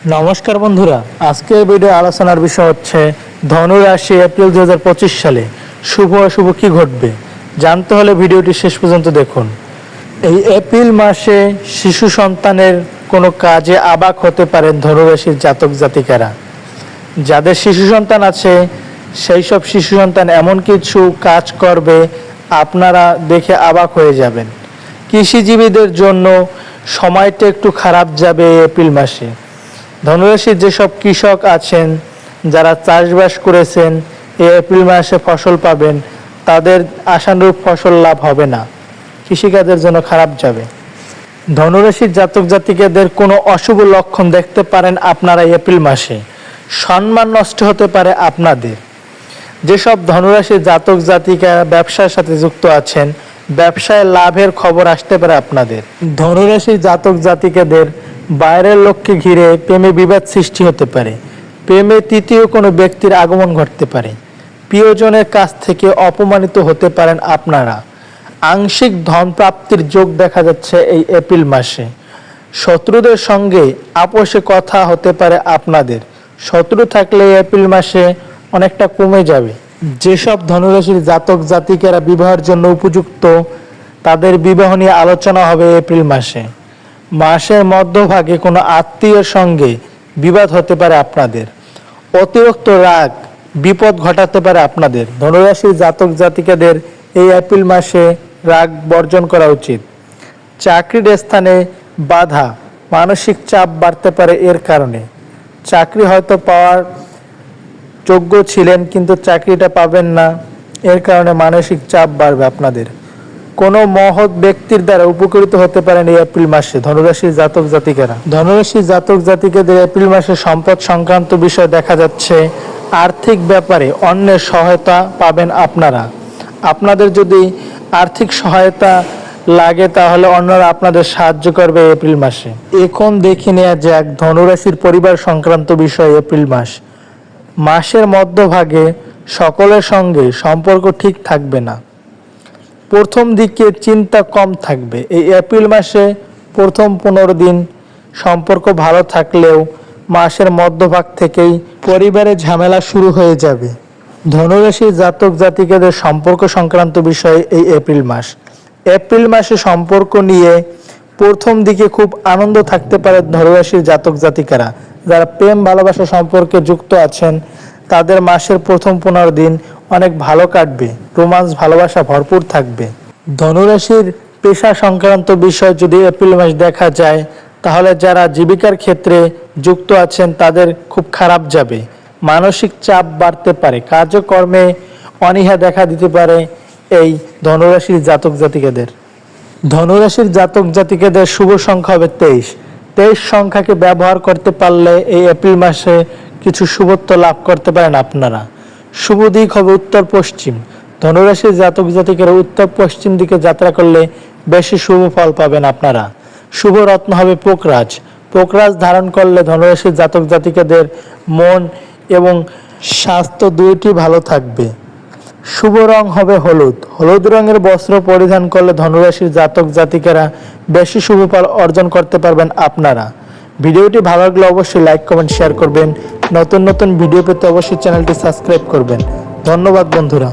নমস্কার বন্ধুরা, আজকের ভিডিও আলোচনার বিষয় হচ্ছে ধনুরাশি এপ্রিল দু হাজার পঁচিশ সালে শুভ অশুভ কি ঘটবে? জানতে হলে ভিডিওটি শেষ পর্যন্ত দেখুন। এই এপ্রিল মাসে শিশু সন্তানের কোনো কাজে আবাক হতে পারেন ধনুরাশির জাতক জাতিকারা। যাদের শিশু সন্তান আছে, সেই সব শিশু সন্তান এমন কিছু কাজ করবে, আপনারা দেখে অবাক হয়ে যাবেন। কৃষিজীবীদের জন্য সময়টা একটু খারাপ যাবে এপ্রিল মাসে। ধনুরাশির যেসব কৃষক আছেন, যারা চাষবাস করেছেন, এই এপ্রিল মাসে ফসল পাবেন, তাদের আশানুরূপ ফসল লাভ হবে না। কৃষিকাজের জন্য খারাপ যাবে। ধনুরাশির জাতক জাতিকাদের কোনো অশুভ লক্ষণ দেখতে পারেন আপনারা এপ্রিল মাসে। সম্মান নষ্ট হতে পারে আপনাদের। যেসব ধনুরাশির জাতক জাতিকা ব্যবসার সাথে যুক্ত আছেন, ব্যবসায় লাভের খবর আসতে পারে আপনাদের। ধনুরাশির জাতক জাতিকাদের বাইরের লোককে ঘিরে প্রেমে বিবাদ সৃষ্টি হতে পারে। প্রেমে তৃতীয় কোনো ব্যক্তির আগমন ঘটতে পারে। প্রিয়জনের কাছ থেকে অপমানিত হতে পারেন আপনারা। আংশিক ধন প্রাপ্তির যোগ দেখা যাচ্ছে এই এপ্রিল মাসে। শত্রুদের সঙ্গে আপোষে কথা হতে পারে আপনাদের। শত্রু থাকলে এপ্রিল মাসে অনেকটা কমে যাবে। যেসব ধনুরাশির জাতক জাতিকেরা বিবাহের জন্য উপযুক্ত, তাদের বিবাহ নিয়ে আলোচনা হবে এপ্রিল মাসে। মাসের মধ্যভাগে কোনো আত্মীয়ের সঙ্গে বিবাদ হতে পারে আপনাদের। অতিরিক্ত রাগ, বিপদ ঘটাতে পারে আপনাদের। ধনুরাশির জাতক জাতিকাদের এই এপ্রিল মাসে রাগ বর্জন করা উচিত। চাকরির স্থানে বাধা, মানসিক চাপ বাড়তে পারে এর কারণে। চাকরি হয়তো পাওয়ার যোগ্য ছিলেন কিন্তু চাকরিটা পাবেন না। এর কারণে মানসিক চাপ বাড়বে আপনাদের। কোনো মহৎ ব্যক্তির দ্বারা উপকৃত হতে পারেন এই এপ্রিল মাসে ধনুরাশির জাতক জাতিকারা। ধনুরাশির জাতক জাতিকাদের এপ্রিল মাসে সম্পদ সংক্রান্ত বিষয় দেখা যাচ্ছে। আর্থিক ব্যাপারে অন্যের সহায়তা পাবেন আপনারা। আপনাদের যদি আর্থিক সহায়তা লাগে তাহলে অন্যরা আপনাদের সাহায্য করবে এপ্রিল মাসে। এখন দেখে নেওয়া যাক ধনুরাশির পরিবার সংক্রান্ত বিষয় এপ্রিল মাস। মাসের মধ্যভাগে সকলের সঙ্গে সম্পর্ক ঠিক থাকবে না। প্রথম দিকে চিন্তা কম থাকবে। এই এপ্রিল মাসে প্রথম পনেরো দিন সম্পর্ক ভালো থাকলেও মাসের মধ্যভাগ থেকেই পরিবারে ঝামেলা শুরু হয়ে যাবে। ধনুরাশির জাতক জাতিকাদের সম্পর্ক সংক্রান্ত বিষয়ে এই এপ্রিল মাস। এপ্রিল মাসে সম্পর্ক নিয়ে প্রথম দিকে খুব আনন্দ থাকতে পারে ধনুরাশির জাতক জাতিকারা। যারা প্রেম, ভালোবাসা সম্পর্কে যুক্ত আছেন, তাদের মাসের প্রথম পনেরো দিন অনেক ভালো কাটবে, রোমান্স, ভালোবাসা ভরপুর থাকবে। ধনুরাশির পেশা সংক্রান্ত বিষয় যদি এপ্রিল মাস দেখা যায়, তাহলে যারা জীবিকার ক্ষেত্রে যুক্ত আছেন, তাদের খুব খারাপ যাবে। মানসিক চাপ বাড়তে পারে কার্যকর্মে অনীহা দেখা দিতে পারে এই ধনুরাশির জাতক জাতিকাদের। ধনুরাশির জাতক জাতিকাদের শুভ সংখ্যা হবে তেইশ। তেইশ সংখ্যাকে ব্যবহার করতে পারলে এই এপ্রিল মাসে কিছু শুভত্ব লাভ করতে পারেন আপনারা। শুভ দিক হবে উত্তর পশ্চিম। ধনুরাশির জাতক জাতিকেরা উত্তর পশ্চিম দিকে যাত্রা করলে বেশি শুভ ফল পাবেন আপনারা। শুভ রত্ন হবে পোকরাজ। পোকরাজ ধারণ করলে ধনুরাশির জাতক জাতিকাদের মন এবং স্বাস্থ্য দুইটি ভালো থাকবে। শুভ রং হবে হলুদ। হলুদ রঙের বস্ত্র পরিধান করলে ধনুরাশির জাতক জাতিকেরা বেশি শুভ ফল অর্জন করতে পারবেন আপনারা। ভিডিওটি ভালো লাগলে অবশ্যই লাইক, কমেন্ট, শেয়ার করবেন। নতুন নতুন ভিডিও পেতে অবশ্যই চ্যানেলটি সাবস্ক্রাইব করবেন। ধন্যবাদ বন্ধুরা।